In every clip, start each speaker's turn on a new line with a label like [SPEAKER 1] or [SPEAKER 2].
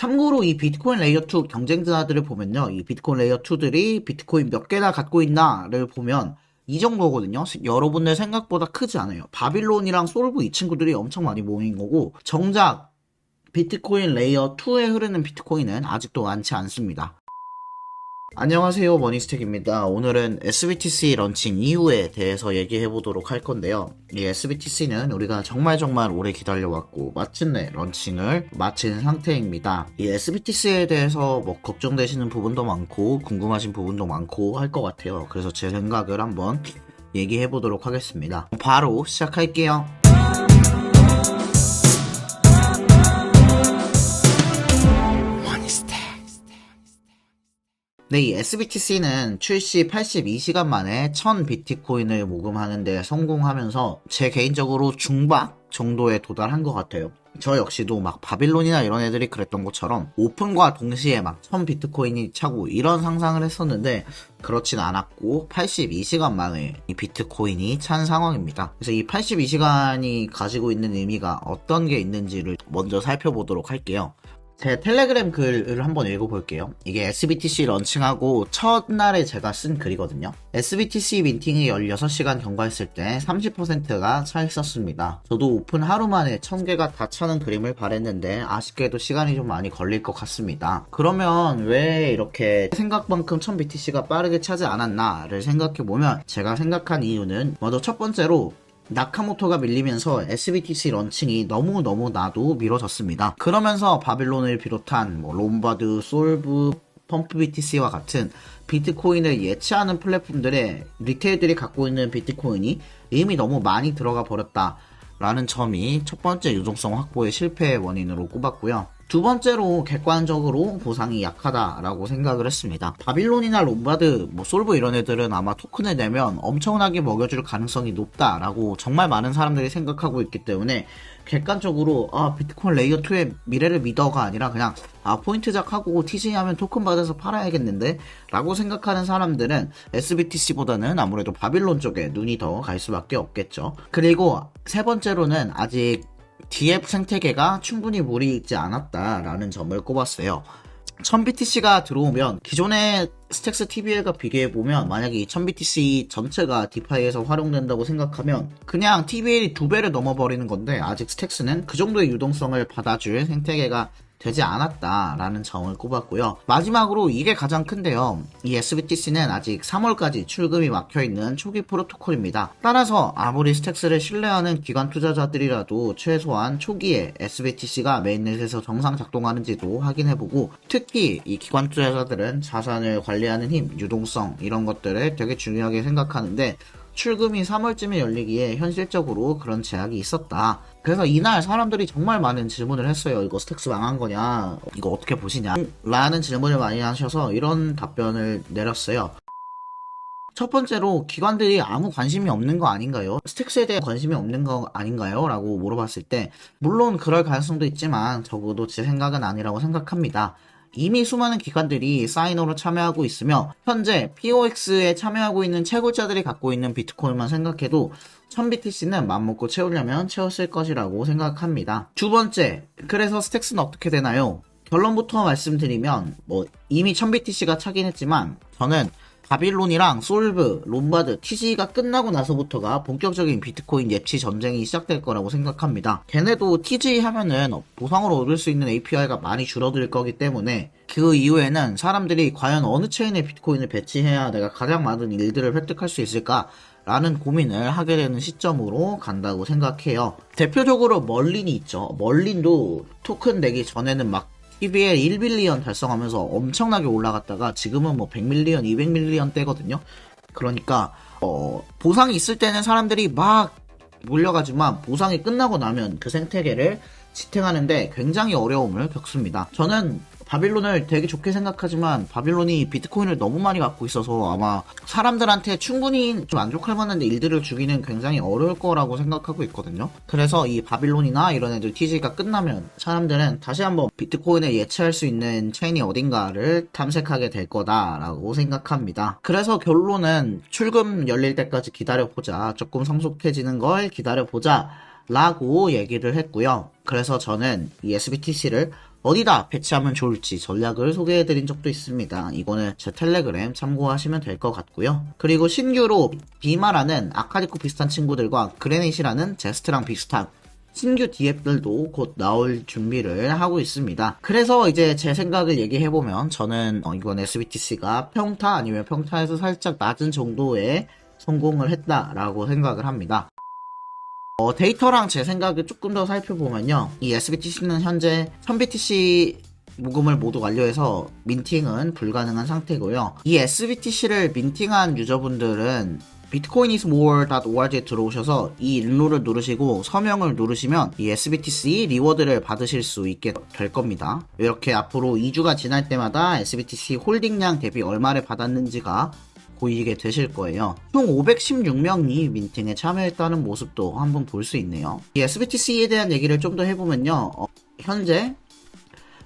[SPEAKER 1] 참고로 이 비트코인 레이어 2 경쟁자들을 보면요. 이 비트코인 레이어 2들이 비트코인 몇 개나 갖고 있나를 보면 이 정도거든요. 여러분들 생각보다 크지 않아요. 바빌론이랑 솔브 이 친구들이 엄청 많이 모인 거고 정작 비트코인 레이어 2에 흐르는 비트코인은 아직도 많지 않습니다. 안녕하세요 머니스택입니다. 오늘은 SBTC 런칭 이후에 대해서 얘기해 보도록 할 건데요. 이 SBTC는 우리가 정말 정말 오래 기다려왔고 마침내 런칭을 마친 상태입니다. 이 SBTC에 대해서 뭐 걱정되시는 부분도 많고 궁금하신 부분도 많고 할 것 같아요. 그래서 제 생각을 한번 얘기해 보도록 하겠습니다. 바로 시작할게요. 네, 이 SBTC는 출시 82시간 만에 1000 비트코인을 모금하는 데 성공하면서 제 개인적으로 중박 정도에 도달한 것 같아요. 저 역시도 막 바빌론이나 이런 애들이 그랬던 것처럼 오픈과 동시에 막 1000 비트코인이 차고 이런 상상을 했었는데 그렇진 않았고 82시간 만에 이 비트코인이 찬 상황입니다. 그래서 이 82시간이 가지고 있는 의미가 어떤 게 있는지를 먼저 살펴보도록 할게요. 제 텔레그램 글을 한번 읽어볼게요. 이게 SBTC 런칭하고 첫날에 제가 쓴 글이거든요. SBTC 민팅이 16시간 경과했을 때 30%가 차 있었습니다. 저도 오픈 하루 만에 1000개가 다 차는 그림을 바랬는데 아쉽게도 시간이 좀 많이 걸릴 것 같습니다. 그러면 왜 이렇게 생각만큼 1000BTC가 빠르게 차지 않았나를 생각해보면 제가 생각한 이유는 먼저 첫 번째로 나카모토가 밀리면서 SBTC 런칭이 너무너무 나도 미뤄졌습니다. 그러면서 바빌론을 비롯한 뭐 롬바드, 솔브, 펌프 BTC와 같은 비트코인을 예치하는 플랫폼들의 리테일들이 갖고 있는 비트코인이 이미 너무 많이 들어가 버렸다. 라는 점이 첫 번째 유동성 확보의 실패의 원인으로 꼽았고요. 두 번째로 객관적으로 보상이 약하다라고 생각을 했습니다. 바빌론이나 롬바드, 뭐 솔브 이런 애들은 아마 토큰을 내면 엄청나게 먹여줄 가능성이 높다라고 정말 많은 사람들이 생각하고 있기 때문에 객관적으로 아 비트코인 레이어 2의 미래를 믿어가 아니라 그냥 아 포인트 작하고 TJ 하면 토큰 받아서 팔아야겠는데 라고 생각하는 사람들은 SBTC보다는 아무래도 바빌론 쪽에 눈이 더 갈 수밖에 없겠죠. 그리고 세 번째로는 아직 DF 생태계가 충분히 무리 있지 않았다라는 점을 꼽았어요. 1000BTC가 들어오면 기존의 스택스 TBL과 비교해보면 만약에 이 1000BTC 전체가 디파이에서 활용된다고 생각하면 그냥 TBL이 두 배를 넘어버리는 건데 아직 스택스는 그 정도의 유동성을 받아줄 생태계가 되지 않았다라는 점을 꼽았고요. 마지막으로 이게 가장 큰데요. 이 SBTC는 아직 3월까지 출금이 막혀있는 초기 프로토콜입니다. 따라서 아무리 스택스를 신뢰하는 기관 투자자들이라도 최소한 초기에 SBTC가 메인넷에서 정상 작동하는지도 확인해보고 특히 이 기관 투자자들은 자산을 관리하는 힘, 유동성 이런 것들을 되게 중요하게 생각하는데 출금이 3월쯤에 열리기에 현실적으로 그런 제약이 있었다. 그래서 이날 사람들이 정말 많은 질문을 했어요. 이거 스택스 망한 거냐? 이거 어떻게 보시냐? 라는 질문을 많이 하셔서 이런 답변을 내렸어요. 첫 번째로 기관들이 아무 관심이 없는 거 아닌가요? 스택스에 대해 관심이 없는 거 아닌가요? 라고 물어봤을 때 물론 그럴 가능성도 있지만 적어도 제 생각은 아니라고 생각합니다. 이미 수많은 기관들이 사이너로 참여하고 있으며 현재 POX에 참여하고 있는 채굴자들이 갖고 있는 비트코인만 생각해도 1000BTC는 맘먹고 채우려면 채웠을 것이라고 생각합니다. 두 번째, 그래서 스택스는 어떻게 되나요? 결론부터 말씀드리면 뭐 이미 1000BTC가 차긴 했지만 저는 바빌론이랑 솔브, 롬바드, TG가 끝나고 나서부터가 본격적인 비트코인 예치 전쟁이 시작될 거라고 생각합니다. 걔네도 TG 하면은 보상으로 얻을 수 있는 API가 많이 줄어들 거기 때문에 그 이후에는 사람들이 과연 어느 체인에 비트코인을 배치해야 내가 가장 많은 일들을 획득할 수 있을까 라는 고민을 하게 되는 시점으로 간다고 생각해요. 대표적으로 멀린이 있죠. 멀린도 토큰 내기 전에는 막 TBL 1빌리언 달성하면서 엄청나게 올라갔다가 지금은 뭐 100밀리언, 200밀리언 대거든요. 그러니까 어, 보상이 있을 때는 사람들이 막 몰려가지만 보상이 끝나고 나면 그 생태계를 지탱하는데 굉장히 어려움을 겪습니다. 저는 바빌론을 되게 좋게 생각하지만 바빌론이 비트코인을 너무 많이 갖고 있어서 아마 사람들한테 충분히 좀 만족할 만한 일들을 주기는 굉장히 어려울 거라고 생각하고 있거든요. 그래서 이 바빌론이나 이런 애들 TG가 끝나면 사람들은 다시 한번 비트코인을 예측할 수 있는 체인이 어딘가를 탐색하게 될 거다라고 생각합니다. 그래서 결론은 출금 열릴 때까지 기다려보자. 조금 성숙해지는 걸 기다려보자. 라고 얘기를 했고요. 그래서 저는 이 SBTC를 어디다 배치하면 좋을지 전략을 소개해드린 적도 있습니다. 이거는 제 텔레그램 참고하시면 될 것 같고요. 그리고 신규로 비마라는 아카디코 비슷한 친구들과 그레닛이라는 제스트랑 비슷한 신규 DF들도 곧 나올 준비를 하고 있습니다. 그래서 이제 제 생각을 얘기해보면 저는 어, 이번 SBTC가 평타 아니면 평타에서 살짝 낮은 정도의 성공을 했다라고 생각을 합니다. 어, 데이터랑 제 생각을 조금 더 살펴보면요. 이 SBTC는 현재 1000BTC 모금을 모두 완료해서 민팅은 불가능한 상태고요. 이 SBTC를 민팅한 유저분들은 bitcoinismore.org에 들어오셔서 이 일로를 누르시고 서명을 누르시면 이 SBTC 리워드를 받으실 수 있게 될 겁니다. 이렇게 앞으로 2주가 지날 때마다 SBTC 홀딩량 대비 얼마를 받았는지가 보이게 되실 거예요. 총 516명이 민팅에 참여했다는 모습도 한번 볼 수 있네요. 이 SBTC에 대한 얘기를 좀 더 해보면요. 어, 현재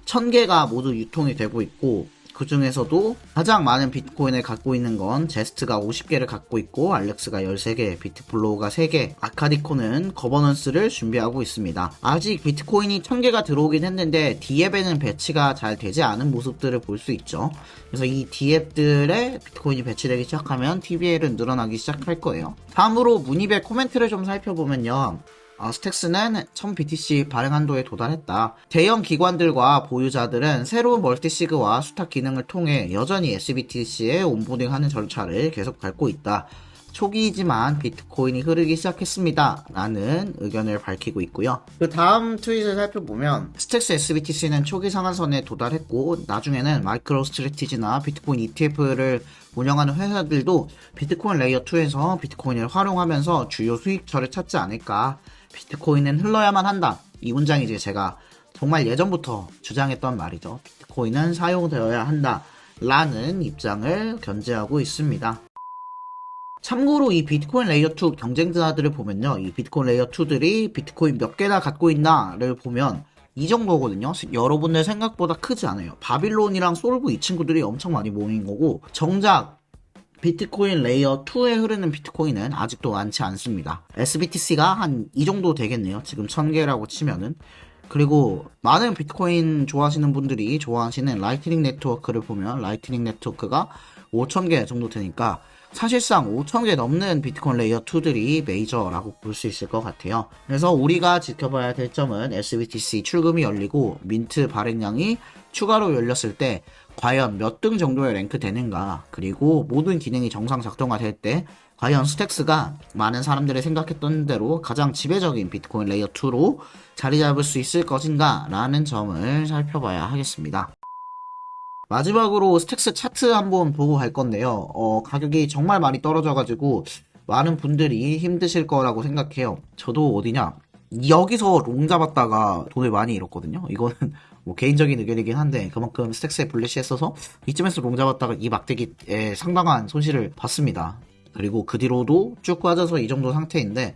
[SPEAKER 1] 1000개가 모두 유통이 되고 있고 그 중에서도 가장 많은 비트코인을 갖고 있는 건 제스트가 50개를 갖고 있고 알렉스가 13개, 비트플로우가 3개, 아카디코는 거버넌스를 준비하고 있습니다. 아직 비트코인이 1000개가 들어오긴 했는데 D앱에는 배치가 잘 되지 않은 모습들을 볼 수 있죠. 그래서 이 D앱들에 비트코인이 배치되기 시작하면 TVL은 늘어나기 시작할 거예요. 다음으로 문의별 코멘트를 좀 살펴보면요. 어, 스택스는 1000BTC 발행 한도에 도달했다. 대형 기관들과 보유자들은 새로운 멀티시그와 수탁 기능을 통해 여전히 SBTC에 온보딩하는 절차를 계속 밟고 있다. 초기이지만 비트코인이 흐르기 시작했습니다. 라는 의견을 밝히고 있고요. 그 다음 트윗을 살펴보면 스택스 SBTC는 초기 상한선에 도달했고 나중에는 마이크로 스트레티지나 비트코인 ETF를 운영하는 회사들도 비트코인 레이어 2에서 비트코인을 활용하면서 주요 수익처를 찾지 않을까 비트코인은 흘러야만 한다. 이 문장이 이제 제가 정말 예전부터 주장했던 말이죠. 비트코인은 사용되어야 한다. 라는 입장을 견제하고 있습니다. 참고로 이 비트코인 레이어 2 경쟁자들을 보면요. 이 비트코인 레이어 2들이 비트코인 몇 개나 갖고 있나를 보면 이 정도거든요. 여러분들 생각보다 크지 않아요. 바빌론이랑 솔브 이 친구들이 엄청 많이 모인 거고 정작 비트코인 레이어 2에 흐르는 비트코인은 아직도 많지 않습니다. SBTC가 한 이 정도 되겠네요. 지금 1000개라고 치면은. 그리고 많은 비트코인 좋아하시는 분들이 좋아하시는 라이트닝 네트워크를 보면 라이트닝 네트워크가 5000개 정도 되니까 사실상 5천개 넘는 비트코인 레이어 2들이 메이저라고 볼 수 있을 것 같아요. 그래서 우리가 지켜봐야 될 점은 SBTC 출금이 열리고 민트 발행량이 추가로 열렸을 때 과연 몇 등 정도의 랭크 되는가 그리고 모든 기능이 정상 작동화 될 때 과연 스택스가 많은 사람들이 생각했던 대로 가장 지배적인 비트코인 레이어 2로 자리 잡을 수 있을 것인가 라는 점을 살펴봐야 하겠습니다. 마지막으로 스택스 차트 한번 보고 갈 건데요. 어, 가격이 정말 많이 떨어져가지고 많은 분들이 힘드실 거라고 생각해요. 저도 어디냐 여기서 롱 잡았다가 돈을 많이 잃었거든요. 이거는 뭐 개인적인 의견이긴 한데 그만큼 스택스에 블리시 했어서 이쯤에서 롱 잡았다가 이 막대기에 상당한 손실을 봤습니다. 그리고 그 뒤로도 쭉 빠져서 이 정도 상태인데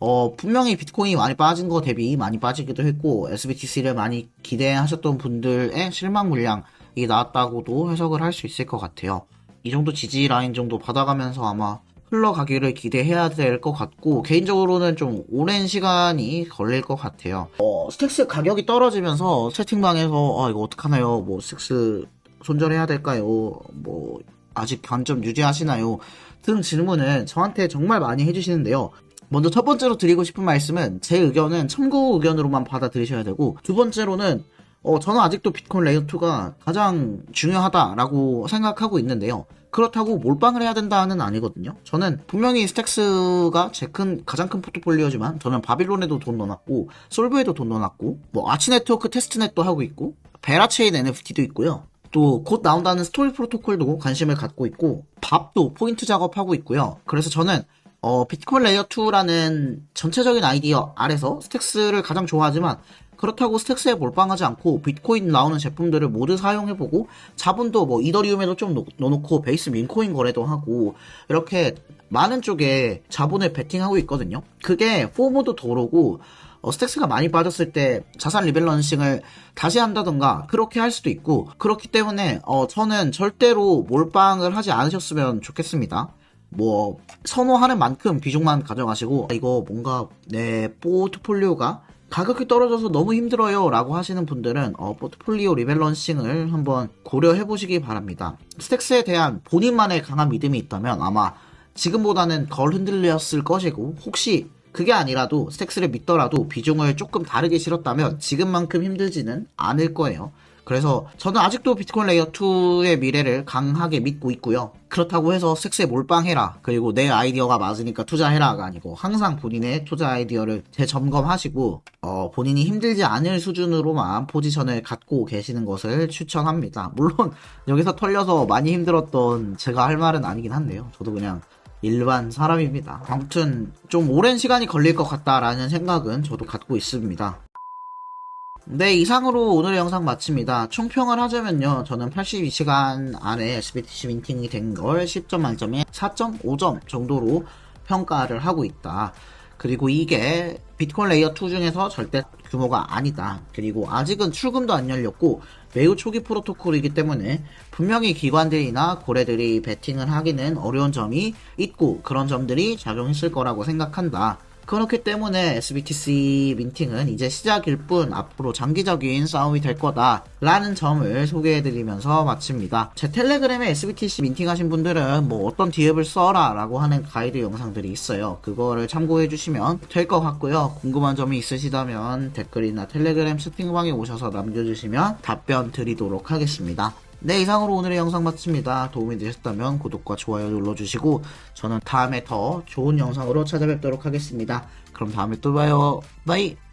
[SPEAKER 1] 어, 분명히 비트코인이 많이 빠진 거 대비 많이 빠지기도 했고 SBTC를 많이 기대하셨던 분들의 실망 물량 이 나왔다고도 해석을 할 수 있을 것 같아요. 이 정도 지지 라인 정도 받아가면서 아마 흘러가기를 기대해야 될 것 같고 개인적으로는 좀 오랜 시간이 걸릴 것 같아요. 어, 스택스 가격이 떨어지면서 채팅방에서 아 이거 어떡하나요? 뭐 스택스 손절해야 될까요? 뭐 아직 관점 유지하시나요? 등 질문을 저한테 정말 많이 해주시는데요. 먼저 첫 번째로 드리고 싶은 말씀은 제 의견은 참고 의견으로만 받아들이셔야 되고 두 번째로는 어, 저는 아직도 비트코인 레이어 2가 가장 중요하다라고 생각하고 있는데요. 그렇다고 몰빵을 해야 된다는 아니거든요. 저는 분명히 스택스가 제 큰, 가장 큰 포트폴리오지만 저는 바빌론에도 돈 넣어놨고, 솔브에도 돈 넣어놨고, 뭐 아치 네트워크 테스트넷도 하고 있고, 베라체인 NFT도 있고요. 또 곧 나온다는 스토리 프로토콜도 관심을 갖고 있고, 밥도 포인트 작업하고 있고요. 그래서 저는 어, 비트코인 레이어 2라는 전체적인 아이디어 아래서 스택스를 가장 좋아하지만 그렇다고 스택스에 몰빵하지 않고 비트코인 나오는 제품들을 모두 사용해보고 자본도 뭐 이더리움에도 좀 넣어놓고 베이스 민코인 거래도 하고 이렇게 많은 쪽에 자본을 베팅하고 있거든요. 그게 포모도 도로고 어, 스택스가 많이 빠졌을 때 자산 리밸런싱을 다시 한다던가 그렇게 할 수도 있고 그렇기 때문에 어, 저는 절대로 몰빵을 하지 않으셨으면 좋겠습니다. 뭐 선호하는 만큼 비중만 가져가시고 이거 뭔가 내 포트폴리오가 가격이 떨어져서 너무 힘들어요 라고 하시는 분들은 어, 포트폴리오 리밸런싱을 한번 고려해 보시기 바랍니다. 스택스에 대한 본인만의 강한 믿음이 있다면 아마 지금보다는 덜 흔들렸을 것이고 혹시 그게 아니라도 스택스를 믿더라도 비중을 조금 다르게 실었다면 지금만큼 힘들지는 않을 거예요. 그래서 저는 아직도 비트코인 레이어 2의 미래를 강하게 믿고 있고요. 그렇다고 해서 섹스에 몰빵해라. 그리고 내 아이디어가 맞으니까 투자해라가 아니고 항상 본인의 투자 아이디어를 재점검하시고 어, 본인이 힘들지 않을 수준으로만 포지션을 갖고 계시는 것을 추천합니다. 물론 여기서 털려서 많이 힘들었던 제가 할 말은 아니긴 한데요. 저도 그냥 일반 사람입니다. 아무튼 좀 오랜 시간이 걸릴 것 같다라는 생각은 저도 갖고 있습니다. 네, 이상으로 오늘의 영상 마칩니다. 총평을 하자면요. 저는 82시간 안에 SBTC 민팅이 된 걸 10점 만점에 4.5점 정도로 평가를 하고 있다. 그리고 이게 비트코인 레이어 2 중에서 절대 규모가 아니다. 그리고 아직은 출금도 안 열렸고 매우 초기 프로토콜이기 때문에 분명히 기관들이나 고래들이 베팅을 하기는 어려운 점이 있고 그런 점들이 작용했을 거라고 생각한다. 그렇기 때문에 SBTC 민팅은 이제 시작일 뿐 앞으로 장기적인 싸움이 될 거다 라는 점을 소개해드리면서 마칩니다. 제 텔레그램에 SBTC 민팅하신 분들은 뭐 어떤 디앱을 써라 라고 하는 가이드 영상들이 있어요. 그거를 참고해주시면 될 것 같고요. 궁금한 점이 있으시다면 댓글이나 텔레그램 채팅방에 오셔서 남겨주시면 답변 드리도록 하겠습니다. 네, 이상으로 오늘의 영상 마칩니다. 도움이 되셨다면 구독과 좋아요 눌러주시고 저는 다음에 더 좋은 영상으로 찾아뵙도록 하겠습니다. 그럼 다음에 또 봐요. 바이!